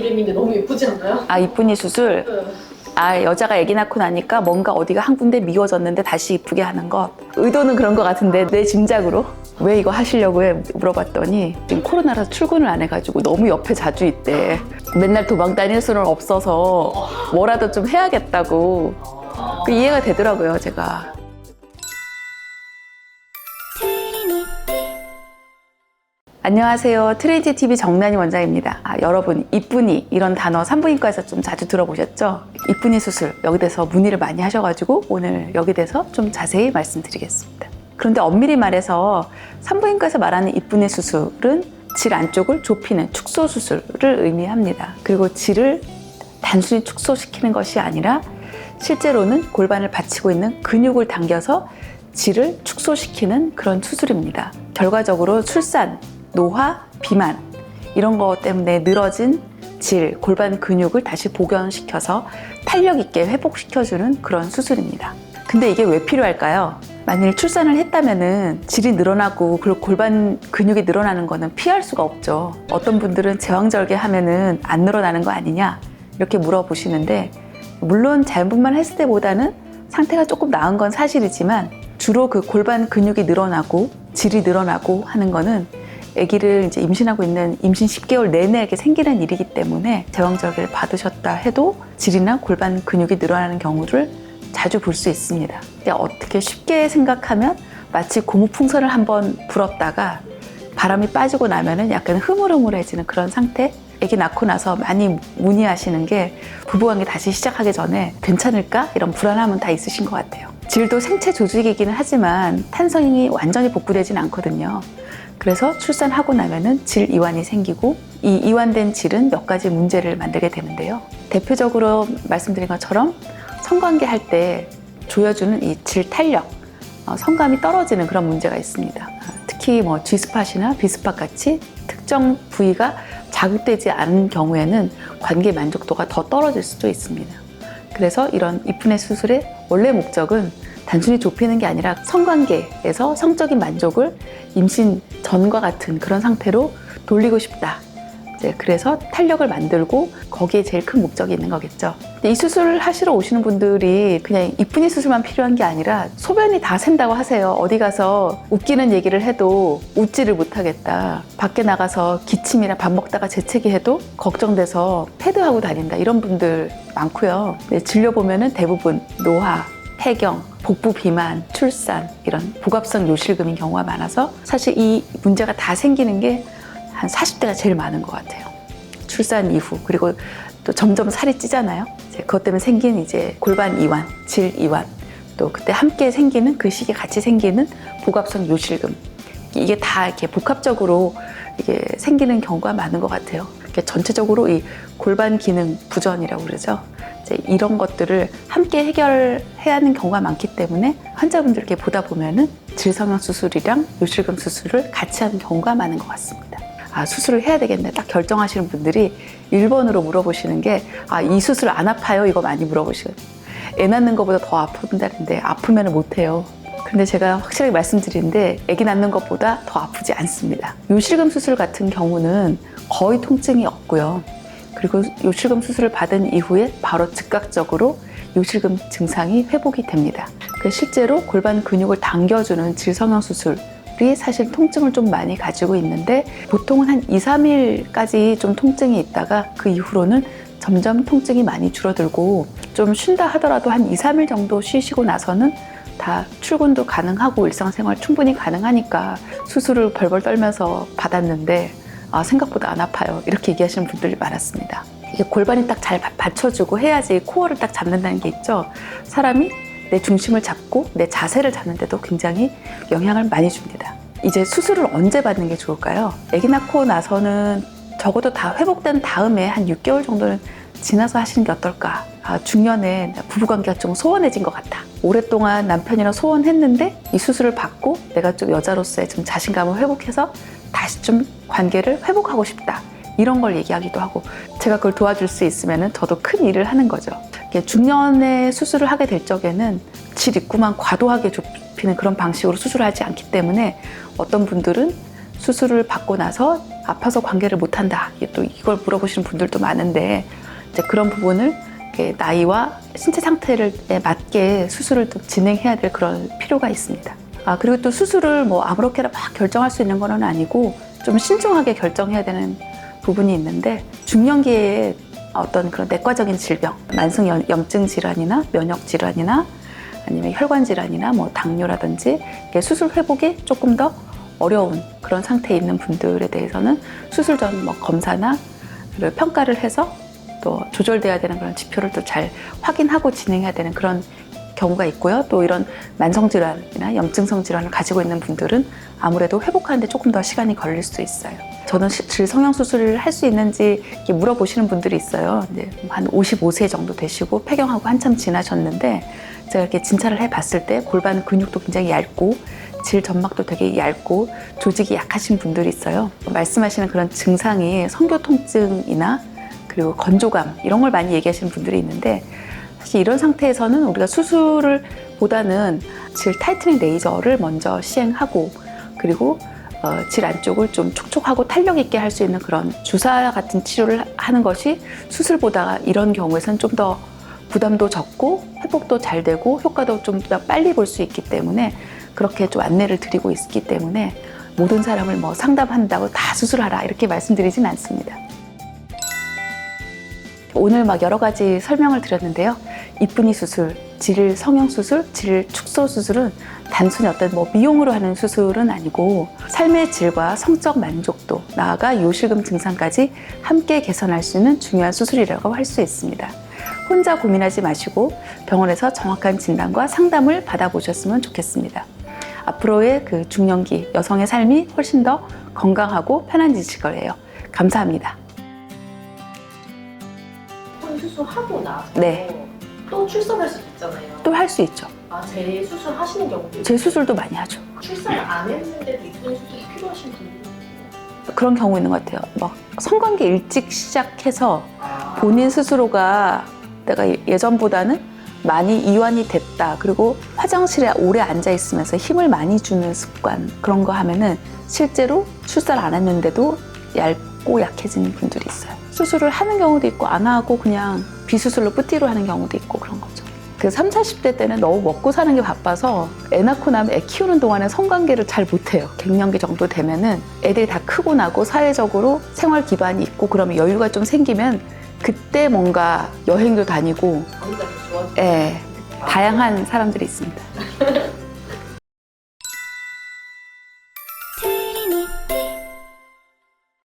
이름인데 너무 예쁘지 않아요? 아 이쁜이 수술. 네. 아 여자가 아기 낳고 나니까 뭔가 어디가 한 군데 미워졌는데 다시 이쁘게 하는 것. 의도는 그런 것 같은데 내 짐작으로 왜 이거 하시려고 해 물어봤더니 지금 코로나라서 출근을 안 해가지고 너무 옆에 자주 있대. 맨날 도망 다닐 수는 없어서 뭐라도 좀 해야겠다고. 그 이해가 되더라고요 제가. 안녕하세요. 트레이지 TV 정난이 원장입니다. 아, 여러분, 이쁜이 이런 단어 산부인과에서 좀 자주 들어보셨죠? 이쁜이 수술 여기 대해서 문의를 많이 하셔가지고 오늘 여기 대해서 좀 자세히 말씀드리겠습니다. 그런데 엄밀히 말해서 산부인과에서 말하는 이쁜이 수술은 질 안쪽을 좁히는 축소 수술을 의미합니다. 그리고 질을 단순히 축소시키는 것이 아니라 실제로는 골반을 받치고 있는 근육을 당겨서 질을 축소시키는 그런 수술입니다. 결과적으로 출산, 노화, 비만 이런 것 때문에 늘어진 질, 골반 근육을 다시 복원시켜서 탄력 있게 회복시켜주는 그런 수술입니다. 근데 이게 왜 필요할까요? 만일 출산을 했다면은 질이 늘어나고 그리고 골반 근육이 늘어나는 거는 피할 수가 없죠. 어떤 분들은 제왕절개 하면은 안 늘어나는 거 아니냐 이렇게 물어보시는데 물론 자연분만 했을 때보다는 상태가 조금 나은 건 사실이지만 주로 그 골반 근육이 늘어나고 질이 늘어나고 하는 거는 아기를 이제 임신하고 있는 임신 10개월 내내 이렇게 생기는 일이기 때문에 제왕절개를 받으셨다 해도 질이나 골반 근육이 늘어나는 경우를 자주 볼 수 있습니다. 어떻게 쉽게 생각하면 마치 고무풍선을 한번 불었다가 바람이 빠지고 나면은 약간 흐물흐물해지는 그런 상태? 아기 낳고 나서 많이 문의하시는 게 부부관계 다시 시작하기 전에 괜찮을까? 이런 불안함은 다 있으신 것 같아요. 질도 생체 조직이기는 하지만 탄성이 완전히 복구되진 않거든요. 그래서 출산하고 나면은 질 이완이 생기고 이 이완된 질은 몇 가지 문제를 만들게 되는데요. 대표적으로 말씀드린 것처럼 성관계 할 때 조여주는 이 질 탄력, 어, 성감이 떨어지는 그런 문제가 있습니다. 특히 뭐 G스팟이나 B스팟 같이 특정 부위가 자극되지 않은 경우에는 관계 만족도가 더 떨어질 수도 있습니다. 그래서 이런 이쁜의 수술의 원래 목적은 단순히 좁히는 게 아니라 성관계에서 성적인 만족을 임신 전과 같은 그런 상태로 돌리고 싶다. 그래서 탄력을 만들고 거기에 제일 큰 목적이 있는 거겠죠. 이 수술을 하시러 오시는 분들이 그냥 이쁜이 수술만 필요한 게 아니라 소변이 다 샌다고 하세요. 어디 가서 웃기는 얘기를 해도 웃지를 못하겠다. 밖에 나가서 기침이나 밥 먹다가 재채기 해도 걱정돼서 패드하고 다닌다. 이런 분들 많고요. 근데 진료 보면은 대부분 노화, 폐경, 복부 비만, 출산 이런 복합성 요실금인 경우가 많아서 사실 이 문제가 다 생기는 게 한 40대가 제일 많은 것 같아요. 출산 이후 그리고 또 점점 살이 찌잖아요. 그것 때문에 생긴 이제 골반 이완, 질 이완, 또 그때 함께 생기는 그 시기에 같이 생기는 복합성 요실금 이게 다 이렇게 복합적으로 이게 생기는 경우가 많은 것 같아요. 이렇게 전체적으로 이 골반 기능 부전이라고 그러죠. 이제 이런 것들을 함께 해결해야 하는 경우가 많기 때문에 환자분들께 보다 보면은 질성형 수술이랑 요실금 수술을 같이 하는 경우가 많은 것 같습니다. 아, 수술을 해야 되겠네. 딱 결정하시는 분들이 1번으로 물어보시는 게, 아, 이 수술 안 아파요? 이거 많이 물어보시거든요. 애 낳는 것보다 더 아픈다는데, 아프면 못해요. 근데 제가 확실하게 말씀드리는데, 아기 낳는 것보다 더 아프지 않습니다. 요실금 수술 같은 경우는 거의 통증이 없고요. 그리고 요실금 수술을 받은 이후에 바로 즉각적으로 요실금 증상이 회복이 됩니다. 그 실제로 골반 근육을 당겨주는 질성형 수술 이 사실 통증을 좀 많이 가지고 있는데 보통은 한 2, 3일까지 좀 통증이 있다가 그 이후로는 점점 통증이 많이 줄어들고 좀 쉰다 하더라도 한 2, 3일 정도 쉬시고 나서는 다 출근도 가능하고 일상생활 충분히 가능하니까 수술을 벌벌 떨면서 받았는데 아, 생각보다 안 아파요. 이렇게 얘기하시는 분들이 많았습니다. 이게 골반이 딱 잘 받쳐주고 해야지 코어를 딱 잡는다는 게 있죠. 사람이 내 중심을 잡고 내 자세를 잡는데도 굉장히 영향을 많이 줍니다. 이제 수술을 언제 받는 게 좋을까요? 아기 낳고 나서는 적어도 다 회복된 다음에 한 6개월 정도는 지나서 하시는 게 어떨까? 아, 중년에 부부관계가 좀 소원해진 것 같아. 오랫동안 남편이랑 소원했는데 이 수술을 받고 내가 좀 여자로서의 좀 자신감을 회복해서 다시 좀 관계를 회복하고 싶다. 이런 걸 얘기하기도 하고 제가 그걸 도와줄 수 있으면 저도 큰 일을 하는 거죠. 중년에 수술을 하게 될 적에는 질 입구만 과도하게 좁히는 그런 방식으로 수술을 하지 않기 때문에 어떤 분들은 수술을 받고 나서 아파서 관계를 못한다. 또 이걸 물어보시는 분들도 많은데 이제 그런 부분을 나이와 신체 상태를 맞게 수술을 또 진행해야 될 그런 필요가 있습니다. 아 그리고 또 수술을 뭐 아무렇게나 막 결정할 수 있는 건 아니고 좀 신중하게 결정해야 되는 부분이 있는데 중년기에 어떤 그런 내과적인 질병, 만성 연- 염증 질환이나 면역 질환이나 아니면 혈관 질환이나 뭐 당뇨라든지 이게 수술 회복이 조금 더 어려운 그런 상태에 있는 분들에 대해서는 수술 전 뭐 검사나 평가를 해서 또 조절돼야 되는 그런 지표를 또 잘 확인하고 진행해야 되는 그런 경우가 있고요. 또 이런 만성 질환이나 염증성 질환을 가지고 있는 분들은 아무래도 회복하는데 조금 더 시간이 걸릴 수 있어요. 저는 시- 질성형 수술을 할 수 있는지 물어보시는 분들이 있어요. 한 55세 정도 되시고 폐경하고 한참 지나셨는데 제가 이렇게 진찰을 해봤을 때 골반 근육도 굉장히 얇고 질 점막도 되게 얇고 조직이 약하신 분들이 있어요. 말씀하시는 그런 증상이 성교 통증이나 그리고 건조감 이런 걸 많이 얘기하시는 분들이 있는데 사실 이런 상태에서는 우리가 수술을 보다는 질 타이트닝 레이저를 먼저 시행하고 그리고 어, 질 안쪽을 좀 촉촉하고 탄력 있게 할 수 있는 그런 주사 같은 치료를 하는 것이 수술보다 이런 경우에서는 좀더 부담도 적고 회복도 잘 되고 효과도 좀 더 빨리 볼 수 있기 때문에 그렇게 좀 안내를 드리고 있기 때문에 모든 사람을 뭐 상담한다고 다 수술하라 이렇게 말씀드리진 않습니다. 오늘 막 여러 가지 설명을 드렸는데요. 이쁜이 수술, 질 성형 수술, 질 축소 수술은 단순히 어떤 뭐 미용으로 하는 수술은 아니고 삶의 질과 성적 만족도, 나아가 요실금 증상까지 함께 개선할 수 있는 중요한 수술이라고 할 수 있습니다. 혼자 고민하지 마시고 병원에서 정확한 진단과 상담을 받아보셨으면 좋겠습니다. 앞으로의 그 중년기 여성의 삶이 훨씬 더 건강하고 편안해질 거예요. 감사합니다. 수술 하고 나서 네. 또 출산할 수 있잖아요. 또 할 수 있죠. 아, 재수술 하시는 경우도 제 수술도 많이 하죠. 출산 안 했는데도 이쁜 수술이 필요하신 있고. 그런 경우 있는 것 같아요. 막 성관계 일찍 시작해서 아, 본인 스스로가 내가 예- 예전보다는 많이 이완이 됐다. 그리고 화장실에 오래 앉아 있으면서 힘을 많이 주는 습관 그런 거 하면은 실제로 출산 안 했는데도 얇고 약해지는 분들이 있어요. 수술을 하는 경우도 있고 안 하고 그냥 비수술로 뿌띠로 하는 경우도 있고 그런 거죠. 그 3, 40대 때는 너무 먹고 사는 게 바빠서 애 낳고 나면 애 키우는 동안에 성관계를 잘 못해요. 갱년기 정도 되면은 애들이 다 크고 나고 사회적으로 생활 기반이 있고 그러면 여유가 좀 생기면 그때 뭔가 여행도 다니고. 예, 다양한 사람들이 있습니다.